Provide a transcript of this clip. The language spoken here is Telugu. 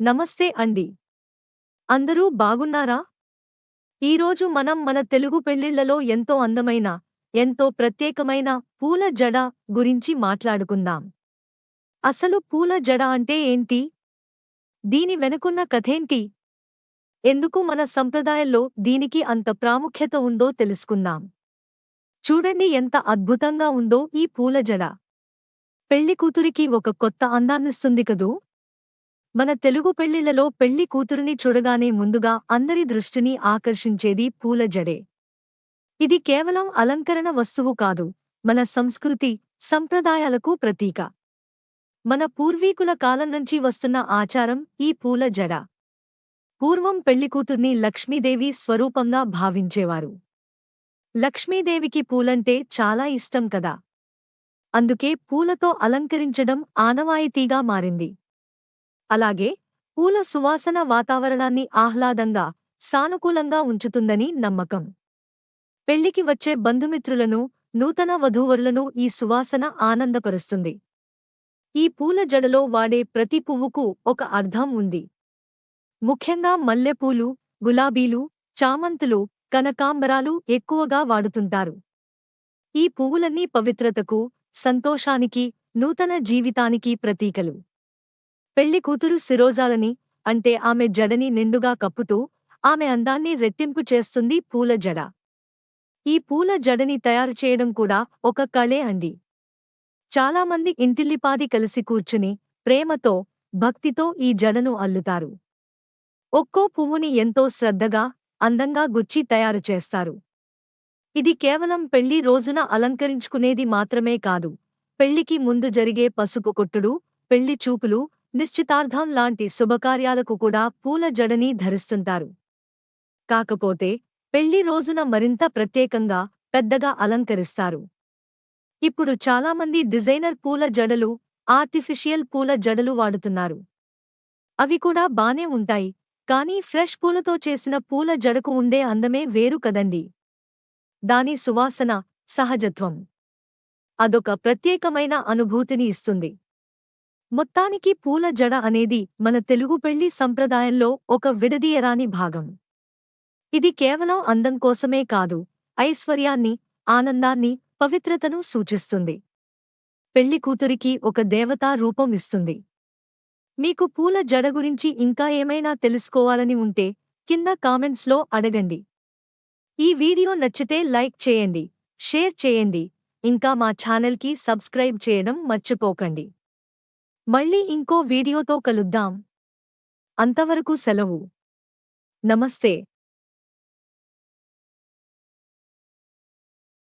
నమస్తే అండి. అందరూ బాగున్నారా? ఈరోజు మనం మన తెలుగు పెళ్ళిళ్ళలో ఎంతో అందమైన ఎంతో ప్రత్యేకమైన పూల జడ గురించి మాట్లాడుకుందాం. అసలు పూల జడ అంటే ఏంటి? దీని వెనుకున్న కథేంటి? ఎందుకు మన సంప్రదాయంలో దీనికి అంత ప్రాముఖ్యత ఉందో తెలుసుకుందాం. చూడండి ఎంత అద్భుతంగా ఉందో ఈ పూల జడ. పెళ్ళి కూతురికి ఒక కొత్త అందాన్నిస్తుంది కదూ? మన తెలుగు పెళ్ళిళ్ళలో పెళ్ళి కూతురుని చూడగానే ముందుగా అందరి దృష్టిని ఆకర్షించేది పూల జడే. ఇది కేవలం అలంకరణ వస్తువు కాదు మన సంస్కృతి సంప్రదాయాలకు ప్రతీక. మన పూర్వీకుల కాలం నుంచి వస్తున్న ఆచారం ఈ పూల జడ. పూర్వం పెళ్ళికూతుర్ని లక్ష్మీదేవి స్వరూపంగా భావించేవారు. లక్ష్మీదేవికి పూలంటే చాలా ఇష్టం కదా. అందుకే పూలతో అలంకరించడం ఆనవాయితీగా మారింది. అలాగే పూల సువాసన వాతావరణాన్ని ఆహ్లాదంగా సానుకూలంగా ఉంచుతుందని నమ్మకం. పెళ్ళికి వచ్చే బంధుమిత్రులను నూతన వధూవరులను ఈ సువాసన ఆనందపరుస్తుంది. ఈ పూల జడలో వాడే ప్రతి పువ్వుకు ఒక అర్థం ఉంది. ముఖ్యంగా మల్లెపూలు గులాబీలు చామంతులు కనకాంబరాలు ఎక్కువగా వాడుతుంటారు. ఈ పువ్వులన్నీ పవిత్రతకు సంతోషానికి నూతన జీవితానికి ప్రతీకలు. పెళ్ళి కూతురు శిరోజాలని అంటే ఆమె జడని నిండుగా కప్పుతూ ఆమె అందాన్ని రెట్టింపు చేస్తుంది పూల జడ. ఈ పూల జడని తయారు చేయడం కూడా ఒక కళే అండి. చాలామంది ఇంటిల్లిపాది కలిసి కూర్చుని ప్రేమతో భక్తితో ఈ జడను అల్లుతారు. ఒక్కో పువ్వుని ఎంతో శ్రద్ధగా అందంగా గుచ్చి తయారు చేస్తారు. ఇది కేవలం పెళ్ళి రోజున అలంకరించుకునేది మాత్రమే కాదు పెళ్ళికి ముందు జరిగే పసుపు కొట్టుడు పెళ్ళి చూపులు నిశ్చితార్థం లాంటి శుభకార్యాలకు కూడా పూల జడని ధరిస్తుంటారు. కాకపోతే పెళ్ళి రోజున మరింత ప్రత్యేకంగా పెద్దగా అలంకరిస్తారు. ఇప్పుడు చాలామంది డిజైనర్ పూల జడలు ఆర్టిఫిషియల్ పూల జడలు వాడుతున్నారు. అవి కూడా బానే ఉంటాయి కానీ ఫ్రెష్ పూలతో చేసిన పూల జడకు ఉండే అందమే వేరు కదండి. దాని సువాసన సహజత్వం. అదొక ప్రత్యేకమైన అనుభూతిని ఇస్తుంది. మొత్తానికి పూల జడ అనేది మన తెలుగు పెళ్ళి సంప్రదాయంలో ఒక విడదీయరాని భాగం. ఇది కేవలం అందం కోసమే కాదు ఐశ్వర్యాన్ని ఆనందాన్ని పవిత్రతను సూచిస్తుంది. పెళ్ళి కూతురికి ఒక దేవతా రూపం ఇస్తుంది. మీకు పూల జడ గురించి ఇంకా ఏమైనా తెలుసుకోవాలని ఉంటే కింద కామెంట్స్లో అడగండి. ఈ వీడియో నచ్చితే లైక్ చేయండి షేర్ చేయండి ఇంకా మా ఛానల్కి సబ్స్క్రైబ్ చేయడం మర్చిపోకండి. మళ్ళీ ఇంకో వీడియోతో కలుద్దాం. అంతవరకు సెలవు. నమస్తే.